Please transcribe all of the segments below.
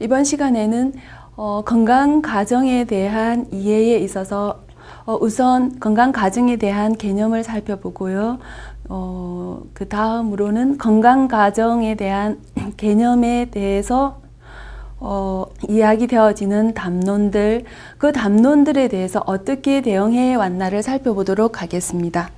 이번 시간에는 어, 건강 가정에 대한 이해에 있어서 어, 우선 건강 가정에 대한 개념을 살펴보고요. 어, 그 다음으로는 건강 가정에 대한 개념에 대해서 어, 이야기 되어지는 담론들, 그 담론들에 대해서 어떻게 대응해 왔나를 살펴보도록 하겠습니다.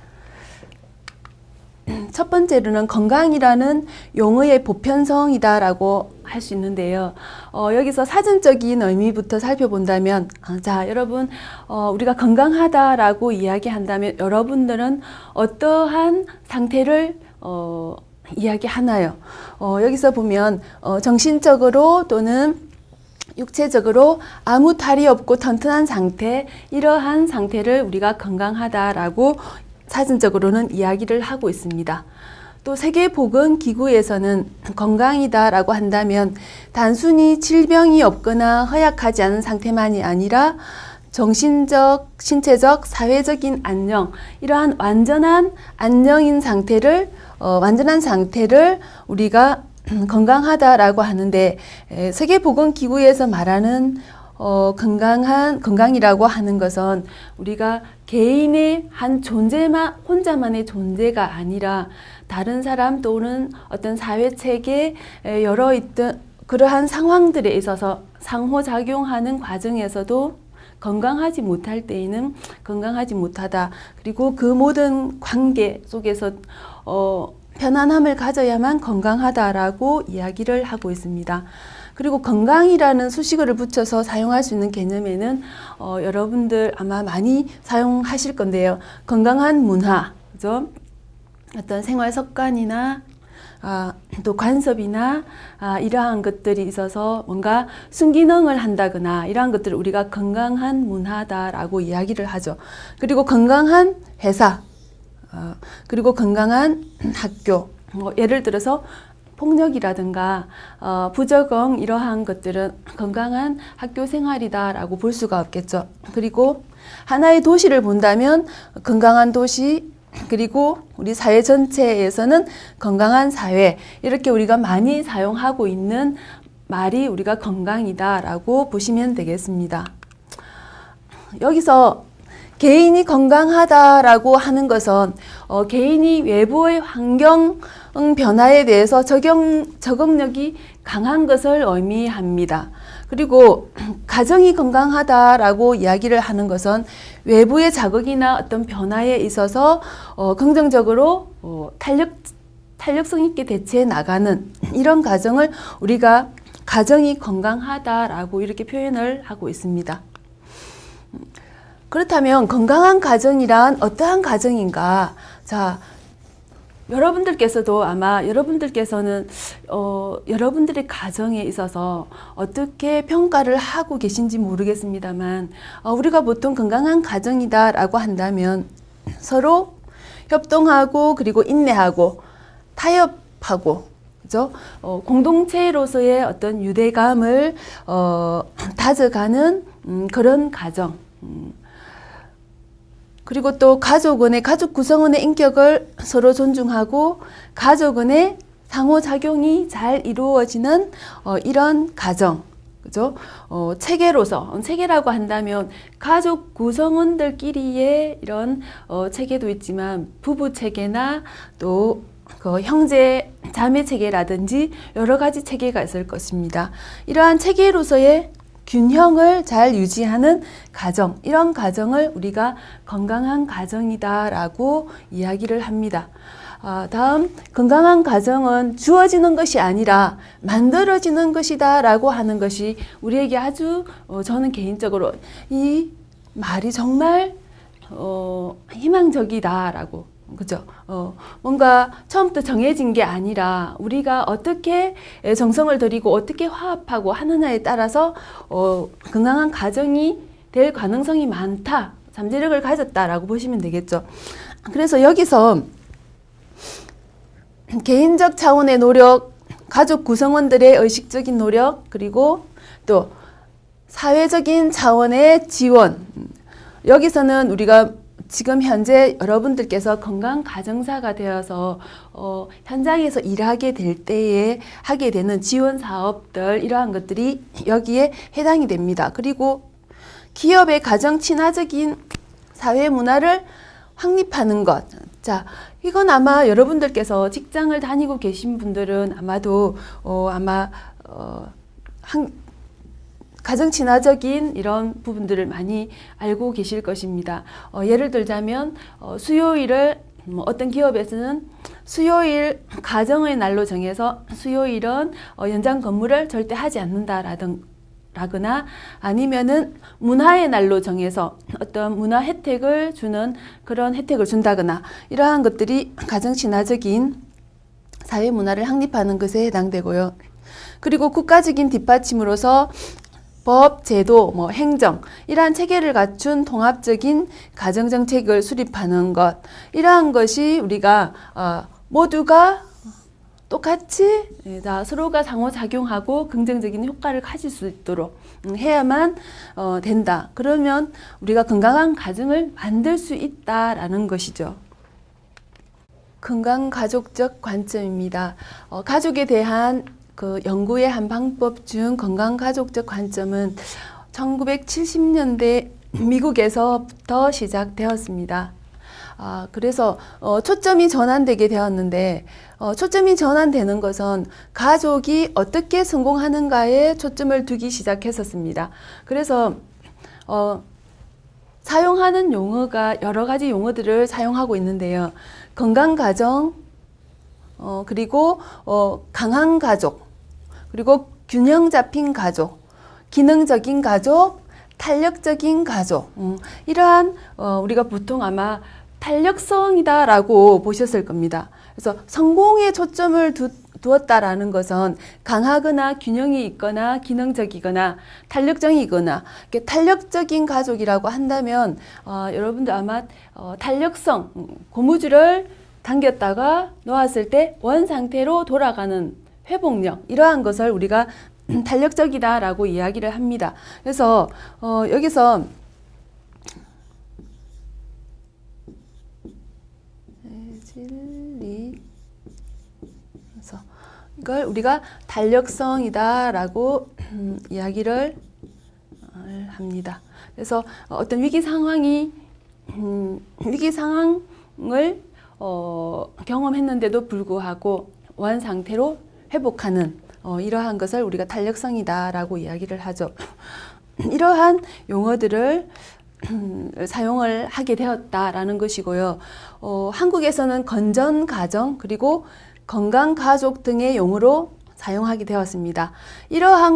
첫 번째로는 건강이라는 용어의 보편성이다라고 할 수 있는데요. 어, 여기서 사전적인 의미부터 살펴본다면, 어, 자, 여러분, 어, 우리가 건강하다라고 이야기한다면 여러분들은 어떠한 상태를 어, 이야기하나요? 어, 여기서 보면 어, 정신적으로 또는 육체적으로 아무 탈이 없고 튼튼한 상태, 이러한 상태를 우리가 건강하다라고 사전적으로는 이야기를 하고 있습니다. 또 세계보건기구에서는 건강이다 라고 한다면 단순히 질병이 없거나 허약하지 않은 상태만이 아니라 정신적, 신체적, 사회적인 안녕, 이러한 완전한 안녕인 상태를, 어, 완전한 상태를 우리가 건강하다라고 하는데, 에, 세계보건기구에서 말하는 어, 건강한, 건강이라고 하는 것은 우리가 개인의 한 존재만, 혼자만의 존재가 아니라 다른 사람 또는 어떤 사회 체계 여러 있던 그러한 상황들에 있어서 상호작용하는 과정에서도 건강하지 못할 때에는 건강하지 못하다. 그리고 그 모든 관계 속에서 어, 편안함을 가져야만 건강하다라고 이야기를 하고 있습니다. 그리고 건강이라는 수식어를 붙여서 사용할 수 있는 개념에는 어, 여러분들 아마 많이 사용하실 건데요. 건강한 문화, 그죠? 어떤 생활 습관이나 아, 또 관습이나 아, 이러한 것들이 있어서 뭔가 순기능을 한다거나 이러한 것들을 우리가 건강한 문화다라고 이야기를 하죠. 그리고 건강한 회사, 어, 그리고 건강한 학교. 뭐 예를 들어서 폭력이라든가 어, 부적응 이러한 것들은 건강한 학교 생활이다라고 볼 수가 없겠죠. 그리고 하나의 도시를 본다면 건강한 도시 그리고 우리 사회 전체에서는 건강한 사회 이렇게 우리가 많이 사용하고 있는 말이 우리가 건강이다라고 보시면 되겠습니다. 여기서 개인이 건강하다라고 하는 것은 어, 개인이 외부의 환경 변화에 대해서 적용, 적응력이 강한 것을 의미합니다. 그리고 가정이 건강하다라고 이야기를 하는 것은 외부의 자극이나 어떤 변화에 있어서 어, 긍정적으로 어, 탄력, 탄력성 있게 대처해 나가는 이런 가정을 우리가 가정이 건강하다라고 이렇게 표현을 하고 있습니다. 그렇다면 건강한 가정이란 어떠한 가정인가? 자, 여러분들께서도 아마 여러분들께서는 어, 여러분들의 가정에 있어서 어떻게 평가를 하고 계신지 모르겠습니다만 어, 우리가 보통 건강한 가정이다라고 한다면 서로 협동하고 그리고 인내하고 타협하고 그죠? 어, 공동체로서의 어떤 유대감을 어, 다져가는 음, 그런 가정. 음. 그리고 또 가족원의 가족 구성원의 인격을 서로 존중하고 가족원의 상호작용이 잘 이루어지는 어, 이런 가정. 그죠? 어, 체계로서, 체계라고 한다면 가족 구성원들끼리의 이런 어, 체계도 있지만 부부 체계나 또 그 형제 자매 체계라든지 여러 가지 체계가 있을 것입니다. 이러한 체계로서의 균형을 잘 유지하는 가정, 이런 가정을 우리가 건강한 가정이다라고 이야기를 합니다. 아, 다음, 건강한 가정은 주어지는 것이 아니라 만들어지는 것이다라고 하는 것이 우리에게 아주, 어, 저는 개인적으로 이 말이 정말, 어, 희망적이다라고 그죠? 어, 뭔가 처음부터 정해진 게 아니라 우리가 어떻게 정성을 들이고 어떻게 화합하고 하느냐에 따라서 어, 건강한 가정이 될 가능성이 많다. 잠재력을 가졌다라고 보시면 되겠죠. 그래서 여기서 개인적 차원의 노력, 가족 구성원들의 의식적인 노력, 그리고 또 사회적인 차원의 지원. 여기서는 우리가 지금 현재 여러분들께서 건강 가정사가 되어서 어, 현장에서 일하게 될 때에 하게 되는 지원 사업들 이러한 것들이 여기에 해당이 됩니다. 그리고 기업의 가정 친화적인 사회 문화를 확립하는 것. 자, 이건 아마 여러분들께서 직장을 다니고 계신 분들은 아마도 어, 아마 어, 한, 가정 친화적인 이런 부분들을 많이 알고 계실 것입니다. 어, 예를 들자면 어, 수요일을 뭐 어떤 기업에서는 수요일 가정의 날로 정해서 수요일은 어, 연장 근무를 절대 하지 않는다라든 라거나 아니면은 문화의 날로 정해서 어떤 문화 혜택을 주는 그런 혜택을 준다거나 이러한 것들이 가정 친화적인 사회 문화를 확립하는 것에 해당되고요. 그리고 국가적인 뒷받침으로서 법, 제도, 뭐 행정 이러한 체계를 갖춘 통합적인 가정 정책을 수립하는 것 이러한 것이 우리가 어, 모두가 똑같이 예, 다 서로가 상호작용하고 긍정적인 효과를 가질 수 있도록 음, 해야만 어, 된다. 그러면 우리가 건강한 가정을 만들 수 있다라는 것이죠. 건강 가족적 관점입니다. 어, 가족에 대한 그 연구의 한 방법 중 건강 가족적 관점은 1970년대 미국에서부터 시작되었습니다. 아, 그래서 어, 초점이 전환되게 되었는데 어, 초점이 전환되는 것은 가족이 어떻게 성공하는가에 초점을 두기 시작했었습니다. 그래서 어, 사용하는 용어가 여러 가지 용어들을 사용하고 있는데요. 건강 가정, 어, 그리고 어, 강한 가족, 그리고 균형 잡힌 가족, 기능적인 가족, 탄력적인 가족, 음, 이러한 어, 우리가 보통 아마 탄력성이다라고 보셨을 겁니다. 그래서 성공에 초점을 두, 두었다라는 것은 강하거나 균형이 있거나 기능적이거나 탄력적이거나 이렇게 탄력적인 가족이라고 한다면 어, 여러분들 아마 어, 탄력성 음, 고무줄을 당겼다가 놓았을 때 원 상태로 돌아가는 회복력 이러한 것을 우리가 탄력적이다라고 이야기를 합니다. 그래서 어, 여기서 진리 그래서 이걸 우리가 탄력성이다라고 음, 이야기를 어, 합니다. 그래서 어떤 위기 상황이 음, 위기 상황을 어, 경험했는데도 불구하고 원 상태로 회복하는 어, 이러한 것을 우리가 탄력성이다라고 이야기를 하죠. 이러한 용어들을 음, 사용을 하게 되었다라는 것이고요. 어, 한국에서는 건전 가정 그리고 건강 가족 등의 용어로 사용하게 되었습니다. 이러한